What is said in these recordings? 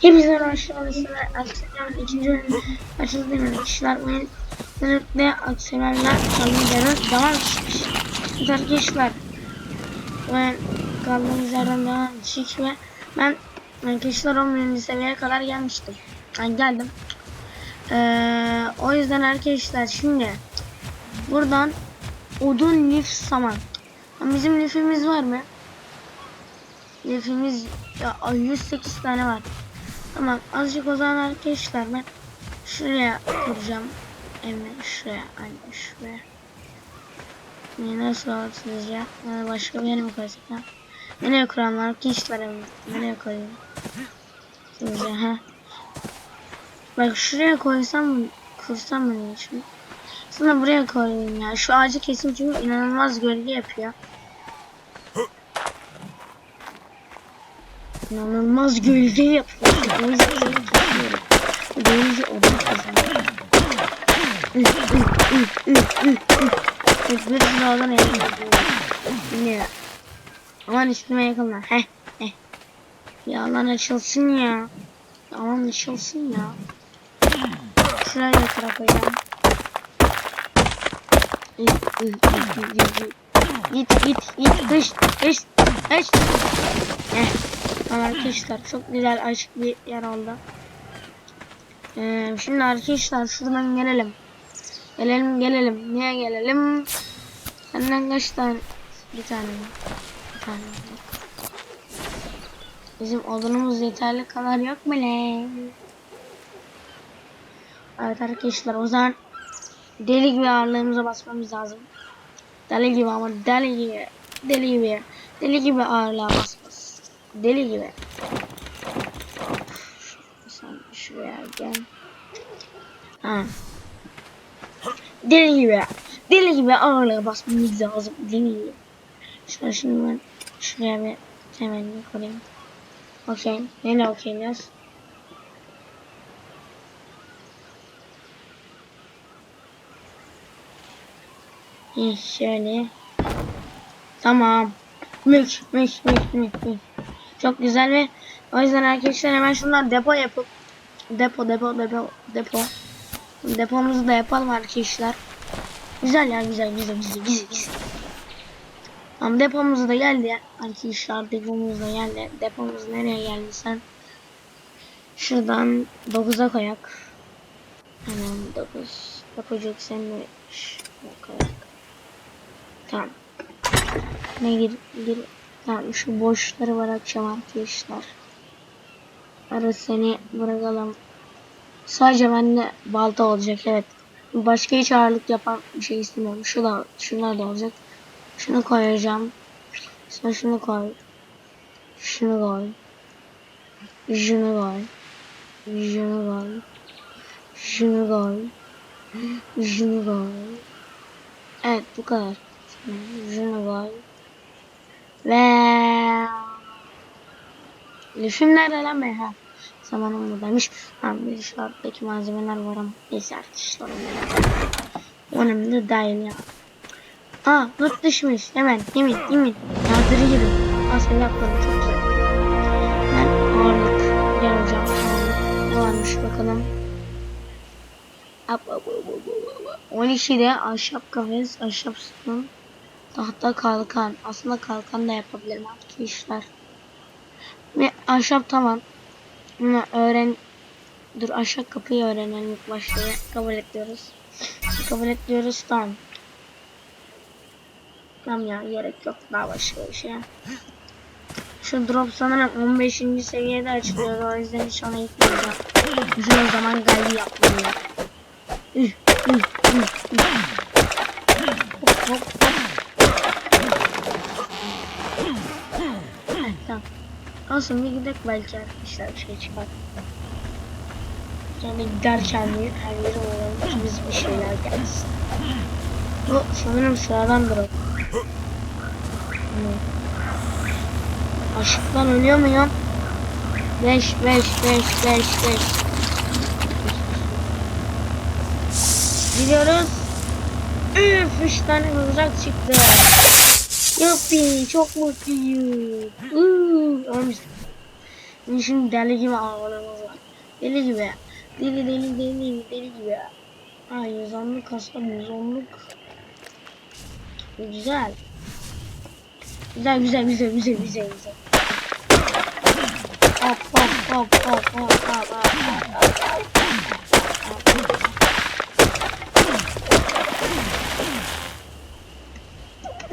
Hepinize hoş geldiniz. Akseler'in ikinci bölümü açıldı kişiler sınıfta akselerler kaldığımız devam etmiş. Evet arkadaşlar ben kaldığımız yerden devam etmiş ve ben arkadaşlar 11. seviyeye kadar gelmiştim. Yani geldim. Ee, o yüzden arkadaşlar şimdi buradan odun lif saman. Bizim lifimiz var mı? Lifimiz ya 108 tane var. Tamam azıcık o zaman arkadaşlar ben şuraya kuracağım. Evimi şuraya aynen şuraya. Niye nasıl olur sizce? Yani başka bir yere mi koysak ha? Nereye kuralım arkadaşlar evimi? Nereye koyayım? Sizce ha? Bak şuraya koysam mı? Kursam mı diye şimdi? Aslında buraya koyayım ya. Şu ağacı kesim çünkü inanılmaz gölge yapıyor. İnanılmaz gölge yapıyor. O yüzden seni tutuyorum. Böylece odun kazanıyorum. Evet, bir sürü oradan eve gidiyorum. Ne? Aman üstüme yakınlar. Heh, heh. Ya lan açılsın ya. Aman açılsın ya. Şuraya yakıra koyacağım. Git git git dış dış dış. Tamam arkadaşlar çok güzel açık bir yer oldu. Ee, şimdi arkadaşlar şuradan gelelim. Gelelim gelelim. Niye gelelim? Senden kaç tane? Bir tane? Bir tane? Bizim odunumuz yeterli kadar yok lan? Evet arkadaşlar o zaman deli gibi ağırlığımıza basmamız lazım. Deli gibi ama deli gibi. Deli gibi. Deli gibi ağırlığa basmamız. Deli gibi. Sen şuraya gel. Ha. Deli gibi. Deli gibi ağırlığa basmamız lazım. Deli gibi. Şöyle şimdi ben şuraya bir hemen koyayım. Okey. Neyle okuyacağız? Şöyle. Tamam. Mük mük mük mük mük. Çok güzel ve o yüzden arkadaşlar hemen şundan depo yapıp depo depo depo depo depomuzu da yapalım arkadaşlar. Güzel ya güzel güzel güzel güzel güzel. Tamam depomuz da geldi arkadaşlar depomuz da geldi. Depomuz nereye geldi sen? Şuradan 9'a koyak. Hemen 9. Yapacak sen de koyak. Tamam. Ne gir gir. Tamam şu boşları var akşam arkadaşlar. Ara seni bırakalım. Sadece bende balta olacak evet. Başka hiç ağırlık yapan bir şey istemiyorum. Şu da şunlar da olacak. Şunu koyacağım. Sonra şunu koy. Şunu koy. Şunu koy. Şunu koy. Şunu koy. Şunu koy. Evet bu kadar. Şunu koy. Ve Lüfüm nerede lan be ha? Zamanım buradaymış. Bir şu malzemeler var ama neyse arkadaşlar onu Önemli değil ya. Aa not düşmüş. Hemen yemin yemin. Yardırı gibi. Aslında yaptım çok güzel. Ben ağırlık. Ağırlık. Ne varmış bakalım. Up, up, up, up, up, up. 12'de ahşap kafes, ahşap sütun, tahta kalkan. Aslında kalkan da yapabilirim arkadaşlar. Ve ahşap tamam. Bunu öğren... Dur ahşap kapıyı öğrenelim ilk başta. Kabul ediyoruz. Kabul ediyoruz tamam. Tamam ya gerek yok daha başka bir şey. Şu drop sanırım 15. seviyede açılıyor o yüzden hiç ona gitmeyeceğim. Uzun zaman galbi yapmıyor. Üh, üh, üh, üh. Hop hop Olsun bir gidelim belki arkadaşlar bir şey çıkar. Yani giderken bir her yere uğrayalım ki biz bir şeyler gelsin. Bu sanırım sıradan drop. Aşıktan ölüyor muyum? 5 5 5 5 5 Gidiyoruz. Üf 3 tane mızrak çıktı. Yuppi çok mutluyum. Uuu ölmüş. Bizim Şimdi deli gibi havalarımız var. Deli gibi. Deli deli deli deli gibi. Ha yüzonluk aslında yüzonluk. Güzel. Güzel güzel güzel güzel güzel güzel. Hop hop hop hop hop hop hop hop.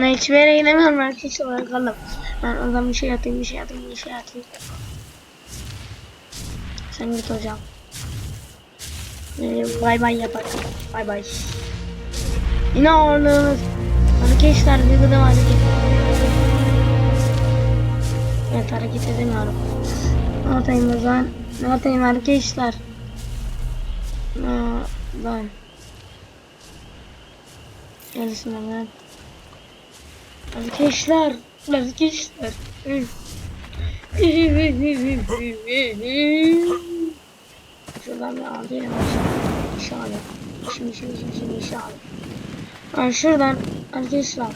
Ben hiçbir yere gidemiyorum arkadaşlar bakalım. Ben o zaman bir şey atayım bir şey atayım bir şey atayım. Sen git hocam. Ee, bay bay yapalım. Bay bay. Yine ağırlığımız. Arkadaşlar bir gıdım hareket. Evet hareket edemiyorum. Ne atayım o zaman? Ne atayım arkadaşlar? Aa, ben. Gelsin hemen. Arkadaşlar. Arkadaşlar. Şuradan bir alayım. İnşallah. Şimdi şimdi şimdi inşallah. Ha, şuradan arkadaşlar.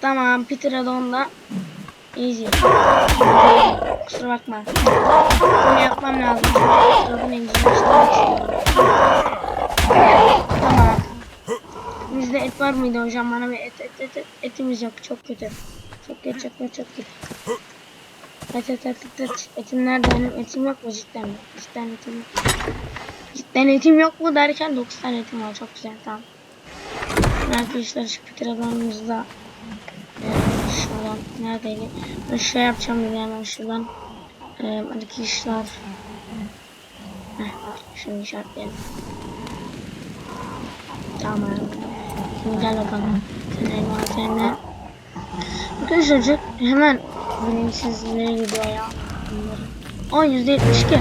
Tamam Peter Adon'da easy. Kusura bakma. Bunu yapmam lazım. İngilizce istiyorum. Tamam. Bizde et var mıydı hocam? Bana bir et, et, et, et etimiz yok. Çok kötü. Çok kötü, çok kötü, çok kötü. Et, et, et, et, et. Etim nerede benim? Etim yok mu cidden? Cidden etim yok. Cidden etim yok mu derken 9 tane etim var. Çok güzel, tamam. Arkadaşlar şu Peter adamımızda şuradan neredeydi? Ben şey yapacağım diye hemen şuradan. Ee, buradaki işler. Heh, şimdi işaretleyelim. Tamam. Şimdi gel bakalım. Senin malzeme. Arkadaşlar çocuk hemen bilinçsizliğe gidiyor ya. Aa yüzde yetmiş iki.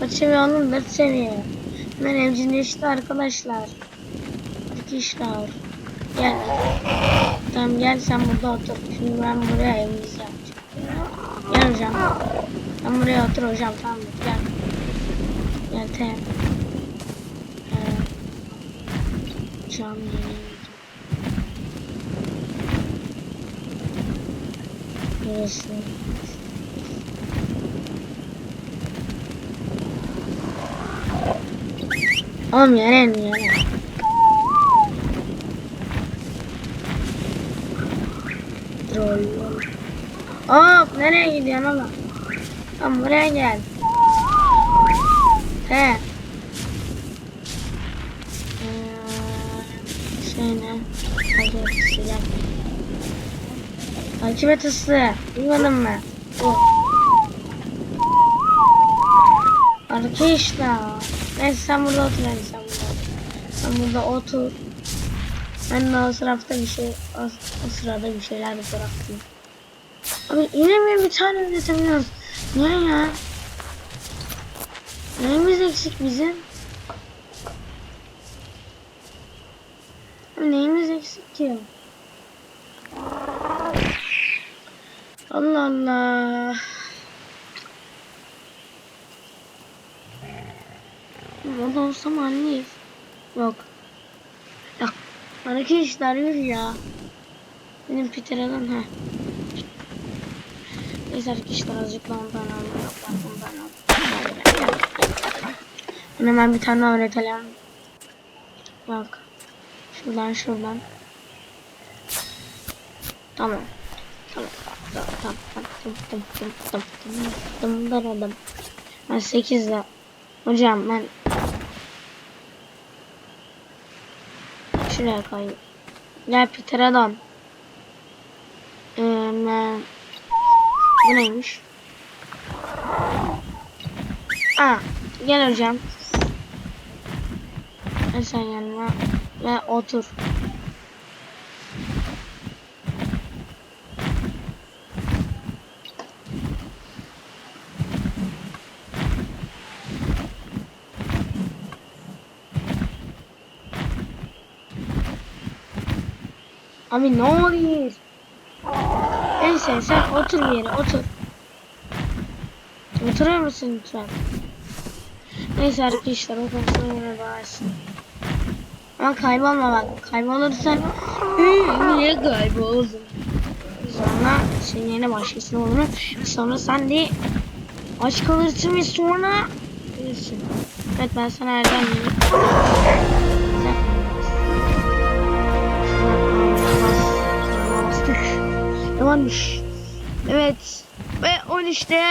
Kaçırmayalım ben seni. Ben evcilleşti arkadaşlar. İki işler. Gel. Tamam gel sen burada otur. Şimdi ben buraya evimizi yapacağım. Gel hocam. Sen buraya otur hocam tamam mı? Gel. Gel tamam. Cam Burası. Oğlum yere mi yere? Troll. Hop nereye gidiyorsun oğlum? Tamam buraya gel. He. şey ne? Hadi sıcak. Takip et ısı. Duymadın mı? Bu. Arkadaşlar. Neyse sen burada otur sen burada otur. Sen burada otur. Ben de o sırada bir şey, o, o sırada bir şeyler bıraktım. Abi yine mi bir tane üretemiyoruz? Niye ya? Neyimiz eksik bizim? Neyimiz eksik ki? Allah Allah. Valla olsam anneyiz. Yok. Arkadaşlar yürü ya. Benim Peter'den ha. Neyse arkadaşlar azıcık da ondan aldım. Ben. Hemen bir tane öğretelim. Bak. Şuradan şuradan. Tamam. Tamam. Tamam. Tamam. Tamam. Tamam. Tamam. Tamam. Tamam. Tamam. Ben 8'de. Hocam ben şuraya koyayım. Gel Peter. Ee, ben... Bu neymiş? Aa, gel hocam. Gel sen yanıma ve otur. Abi ne oluyor? Neyse sen otur bir yere otur. Oturur musun lütfen? Neyse arkadaşlar o konusuna göre bağırsın. Ama kaybolma bak. Kaybolursan "Hı, niye kayboldun? Sonra senin yerine başkasını bulur. Sonra sen de aç kalırsın ve sonra. Evet ben sana Erdem varmış? Evet. Ve 13'te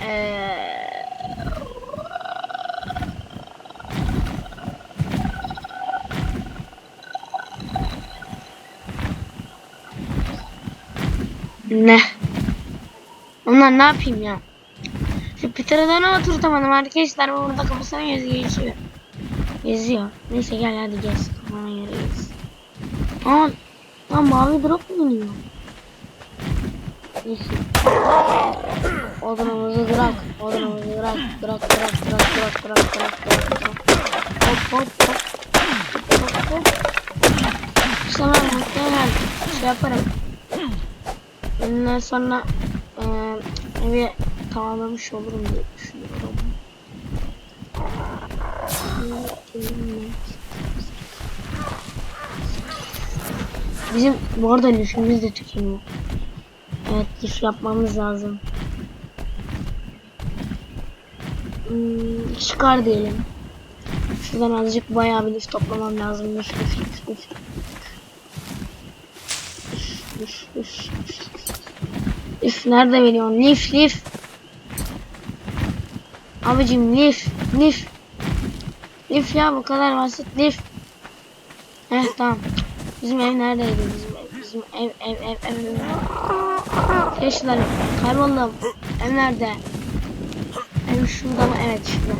Eee Ne? Onlar ne yapayım ya? Şu Peter'dan oturtamadım arkadaşlar. Bu burada kafasına yazı geçiyor. Geziyor. Neyse gel hadi gez. Kafana göre gez. Aa, lan mavi drop mu iniyor? Neyse. Odunumuzu bırak. Odunumuzu bırak. Bırak bırak bırak bırak bırak bırak bırak. Hop hop hop. Hop hop. İşte ben muhtemelen şey yaparım. Ondan sonra eee evi tamamlamış olurum diye düşünüyorum. Bizim bu arada lüfümüz de tükeniyor. Evet lüf yapmamız lazım. Hmm, çıkar diyelim. Şuradan azıcık bayağı bir lüf toplamam lazım. Lüf lüf. Lüf lüf lüf. Lif nerede veriyorsun? Lif lif. Abicim lif lif. Lif ya bu kadar basit lif. Heh tamam. Bizim ev neredeydi bizim ev? Bizim ev ev ev ev. ev. Yaşlar kayboldum. Ev nerede? Ev şurada mı? Evet şurada.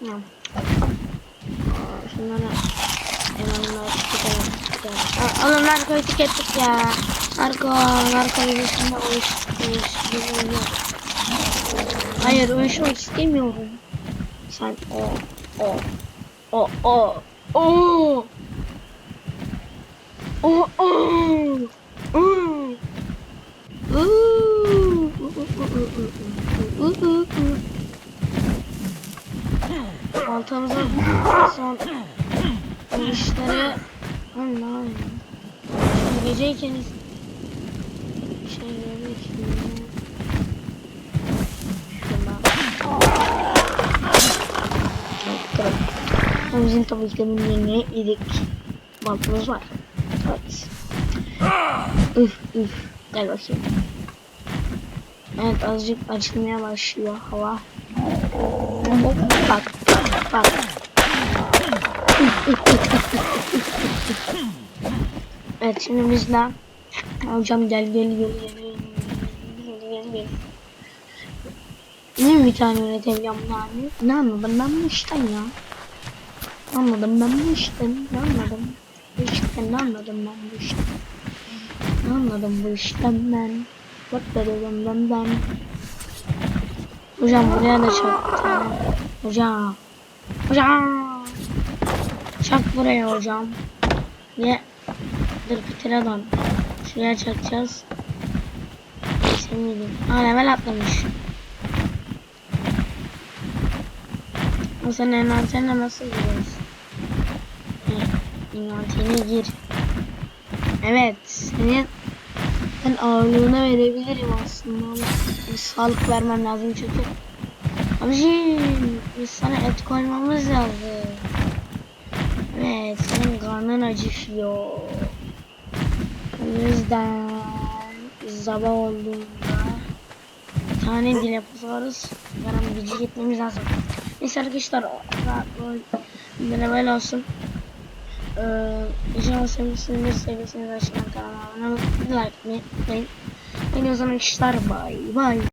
Tamam. Şunları Eyvallah çıkalım. Alın narkotik ettik ya. Narko, narko yüzünden uyuşturuyor. Hayır uyuşmak istemiyorum. Sen o, o, o, o, o. O, o. o. Uuu. Baltamızın son vuruşları Allah Şimdi geceyken şeyleri şimdi bizim tabii ki de yedik baltamız var üf üf. Gel bakayım. Evet azıcık açılmaya başlıyor hava. Bak bak. Bak Evet şimdi biz de hocam gel gel gel gel gel gel Niye bir tane üretemiyorum yani? Ne anladım ben bu işten ya? Anladım ben bu işten. Ne anladım? Bu işten ne anladım ben bu işten? Ne anladım bu işten ben? Bak da dedim ben ben. Hocam buraya da tane. Hocam. Hocam. Çak buraya hocam. Niye? Dur bitireden. Şuraya çakacağız. Sen miydin? Aa level atlamış. O sen envanterine nasıl giriyorsun? Envanterine gir. Evet, senin ben ağırlığına verebilirim aslında ama bir sağlık vermem lazım çünkü. Abiciğim, biz sana et koymamız lazım. Evet, senin karnın acıkıyor. O yüzden sabah olduğunda bir tane dile basarız. Yarın gücü gitmemiz lazım. Neyse arkadaşlar, böyle olsun. já vocês me seguem se não deixam no canal, não like, nem, nem, nem, nem, nem, nem, nem, nem, nem,